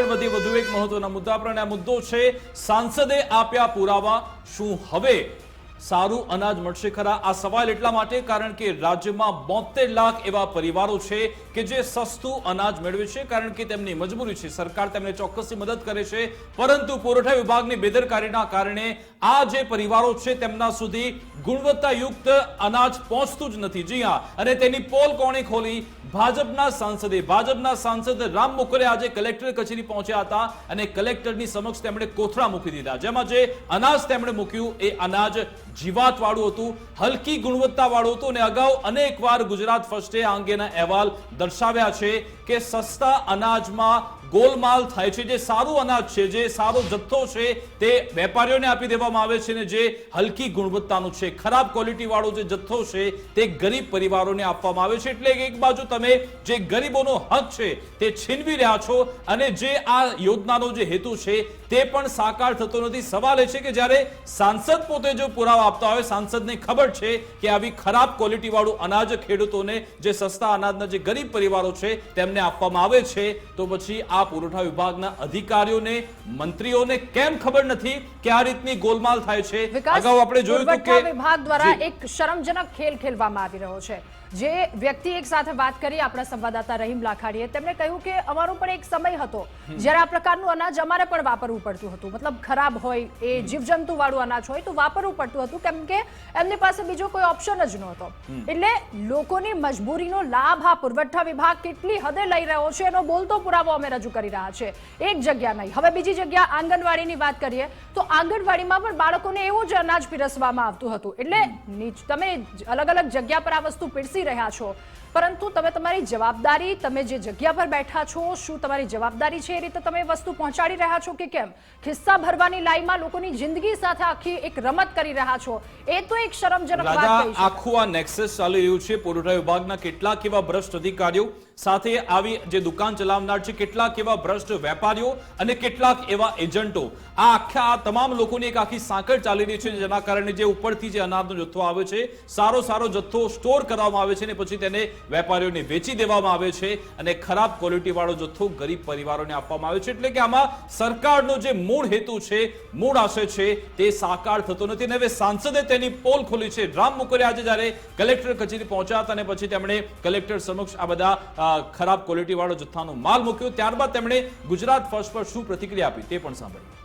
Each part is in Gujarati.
આગળ વધીએ, વધુ એક મહત્વના મુદ્દા પર. આ મુદ્દો છે, સાંસદે આપ્યા પુરાવા. શું હવે સારું અનાજ મળશે ખરા? આ સવાલ એટલા માટે, કારણ કે રાજ્યમાં બોતેર લાખ એવા પરિવારો છે કે જે સસ્તું અનાજ મેળવે છે, કારણ કે તેમની મજબૂરી છે. સરકાર તેમને ચોક્કસથી મદદ કરે છે. પરંતુ પુરવઠા વિભાગની બેદરકારીના કારણે આ જે પરિવારો છે તેમના સુધી ગુણવત્તાયુક્ત અનાજ પહોંચતું જ નથી. જી હા, અને તેની પોલ કોણે ખોલી? ભાજપના સાંસદે. ભાજપના સાંસદ રામ મોકલે આજે કલેક્ટર કચેરી પહોંચ્યા હતા અને કલેક્ટરની સમક્ષ તેમણે કોથળા મૂકી દીધા. જેમાં જે અનાજ તેમણે મૂક્યું, એ અનાજ જીવાતવાળું હતું, હલકી ગુણવત્તાવાળું હતું અને અગાઉ અનેકવાર ગુજરાત ફર્સ્ટે આ અંગેના અહેવાલ દર્શાવ્યા છે કે સસ્તા અનાજમાં ગોલમાલ થાય છે, જે સારું અનાજ છે, જે સારો જથ્થો છે, તે વેપારીઓને આપી દેવામાં આવે છે ને જે હલકી ગુણવત્તાનું છે, ખરાબ ક્વોલિટી વાળો જે જથ્થો છે, તે ગરીબ પરિવારોને આપવામાં આવે છે. એટલે એક બાજુ તમે જે ગરીબોનો હક છે, તે છીનવી રહ્યા છો અને જે આ યોજનાનો જે હેતુ છે, તે પણ સાકાર થતો નથી. સવાલ એ છે કે જ્યારે સાંસદ પોતે જો પુરાવા આપતા હોય, સાંસદને ખબર છે કે આવી ખરાબ ક્વોલિટી વાળું અનાજ ખેડૂતોને જે સસ્તા અનાજના જે ગરીબ પરિવારો છે, તેમને આપવામાં આવે છે, તો પછી આ પુરવઠા વિભાગના અધિકારીઓને મંત્રીઓને કેમ ખબર નથી કે આ રીતની ગોલમાલ થાય છે? અગાઉ આપણે જોયું કે વિભાગ દ્વારા એક શરમજનક ખેલ ખેલવામાં આવી રહ્યો છે. જે વ્યક્તિ એક સાથે વાત કરી આપણા સંવાદદાતા રહીમ લાખાડીએ તેમણે કહ્યું કે અમારો પણ એક સમય હતો જ્યારે આ પ્રકારનું અનાજ અમારે પણ વાપરવું પડતું હતું. મતલબ ખરાબ હોય એ જીવજંતુ વાળું અનાજ હોય તો વાપરવું પડતું હતું કેમ કે એમની પાસે બીજો કોઈ ઓપ્શન જ નહોતો. એટલે લોકોની મજબૂરીનો લાભ આ પુરવઠા વિભાગ કેટલી હદે લઈ રહ્યો છે એનો બોલતો પુરાવો અમે રજૂ કરી રહ્યા છે. એક જગ્યા નહીં. હવે બીજી જગ્યા આંગણવાડીની વાત કરીએ તો આંગણવાડીમાં પણ બાળકોને એવું જ અનાજ પીરસવામાં આવતું હતું. એટલે નીચ- તમે અલગ અલગ જગ્યા પર આ વસ્તુ પીરસી રહ્યા છો. પરંતુ તમે તમારી જવાબદારી તમે જે જગ્યા પર બેઠા છો શું તમારી જવાબદારી છે એ રીતે તમે વસ્તુ પહોંચાડી રહ્યા છો કે કેમ? ખિસ્સા ભરવાની લાઈમાં લોકોની જિંદગી સાથે આખી એક રમત કરી રહ્યા છો. એ તો એક શરમજનક વાત છે. આખું આ નેક્સસ ચાલી રહ્યું છે. પુરવઠા વિભાગના કેટલાક એવા ભ્રષ્ટ અધિકારીઓ સાથે આવી જે દુકાન ચલાવનાર છે કેટલાક એવા ભ્રષ્ટ વેપારીઓ અને કેટલાક એવા એજન્ટો. આ આખા આ તમામ લોકોની એક આખી સાંકળ ચાલી રહી છે જેના કારણે જે ઉપરથી જે અનાજનો જથ્થો આવે છે સારો સારો જથ્થો સ્ટોર કરવામાં આવે છે ને પછી તેને વેપારીઓને વેચી દેવામાં આવે છે અને ખરાબ ક્વોલિટી વાળો જથ્થો ગરીબ પરિવારોને આપવામાં આવે છે. એટલે કે આમાં સરકારનો જે મૂળ હેતુ છે, મૂળ આશય છે, તે સાકાર થતો નથી અને હવે સાંસદે તેની પોલ ખોલી છે. રામ મુકરે આજે જ્યારે કલેક્ટર કચેરી પહોંચ્યા હતા અને પછી તેમણે કલેક્ટર સમક્ષ આ બધા ખરાબ ક્વોલિટી વાળો જથ્થાનો માલ મૂક્યો. ત્યારબાદ તેમણે ગુજરાત ફર્સ્ટ પર શું પ્રતિક્રિયા આપી તે પણ સાંભળ્યું.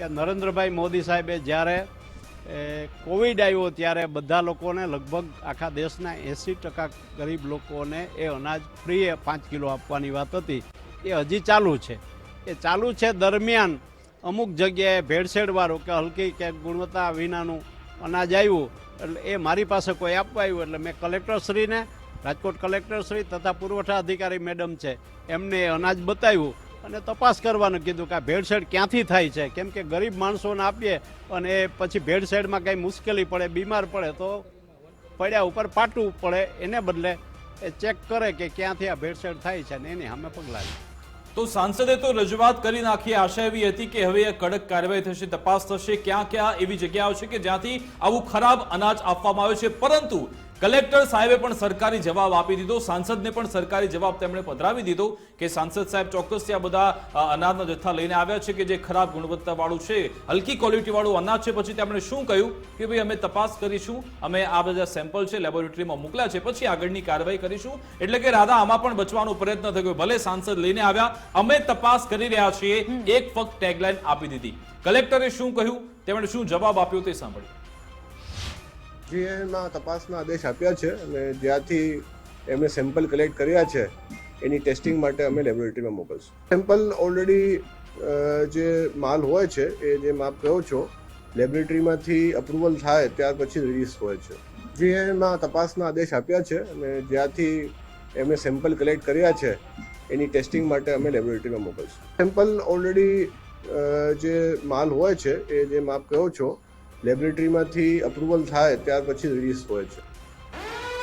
નરેન્દ્રભાઈ મોદી સાહેબે જ્યારે કોવિડ આવ્યો ત્યારે બધા લોકોને લગભગ આખા દેશના એંસી ટકા ગરીબ લોકોને એ અનાજ ફ્રીએ પાંચ કિલો આપવાની વાત હતી. એ હજી ચાલુ છે. એ ચાલુ છે દરમિયાન અમુક જગ્યાએ ભેળસેળવાળું કે હલકી કે ગુણવત્તા વિનાનું અનાજ આવ્યું. એટલે એ મારી પાસે કોઈ આપવા આવ્યું. એટલે મેં કલેક્ટરશ્રીને, રાજકોટ કલેક્ટરશ્રી તથા પુરવઠા અધિકારી મેડમ છે, એમને એ અનાજ બતાવ્યું. અને તપાસ કરવાનું કીધું કે આ ભેળસેળ ક્યાંથી થાય છે? કેમ કે ગરીબ માણસોને આપીએ અને એ પછી ભેળસેળમાં કંઈ મુશ્કેલી પડે, બીમાર પડે, તો પડ્યા ઉપર પાટવું પડે, એને બદલે એ ચેક કરે કે ક્યાંથી આ ભેળસેળ થાય છે ને એની સામે પગલાં તો સાંસદે તો રજૂઆત કરી નાખી, આશા એવી હતી કે હવે કડક કાર્યવાહી થશે, તપાસ થશે, ક્યાં ક્યાં એવી જગ્યાઓ છે કે જ્યાંથી આવું ખરાબ અનાજ આપવામાં આવે છે, પરંતુ કલેક્ટર સાહેબે પણ સરકારી જવાબ આપી દીધો. સાંસદને પણ સરકારી જવાબ તેમણે પધરાવી દીધો કે સાંસદ સાહેબ ચોક્કસથી આ બધા અનાજના જથ્થા લઈને આવ્યા છે કે જે ખરાબ ગુણવત્તાવાળું છે હલકી ક્વોલિટીવાળું અનાજ છે. પછી તેમણે શું કહ્યું? કે ભાઈ અમે તપાસ કરીશું. અમે આ બધા સેમ્પલ છે લેબોરેટરીમાં મોકલ્યા છે. પછી આગળની કાર્યવાહી કરીશું. એટલે કે રાધા આમાં પણ બચવાનો પ્રયત્ન થયો ભલે સાંસદ લઈને આવ્યા અમે તપાસ કરી રહ્યા છીએ. એક ફક્ત ટેગલાઇન આપી દીધી. કલેક્ટરે શું કહ્યું? તેમણે શું જવાબ આપ્યો તે સાંભળ્યું. જીએમાં તપાસના આદેશ આપ્યા છે અને જ્યાંથી એમણે સેમ્પલ કલેક્ટ કર્યા છે, એની ટેસ્ટિંગ માટે અમે લેબોરેટરીમાં મોકલશું. સેમ્પલ ઓલરેડી જે માલ હોય છે, એ જે માપ કહો છો, લેબોરેટરીમાંથી અપ્રુવલ થાય ત્યાર પછી રિલીઝ હોય છે. જીએમાં તપાસના આદેશ આપ્યા છે અને જ્યાંથી એમણે સેમ્પલ કલેક્ટ કર્યા છે, એની ટેસ્ટિંગ માટે અમે લેબોરેટરીમાં મોકલશું. સેમ્પલ ઓલરેડી જે માલ હોય છે, એ જે માપ કહો છો લેબોરેટરીમાંથી અપ્રુવલ થાય ત્યાર પછી રિલીઝ હોય છે.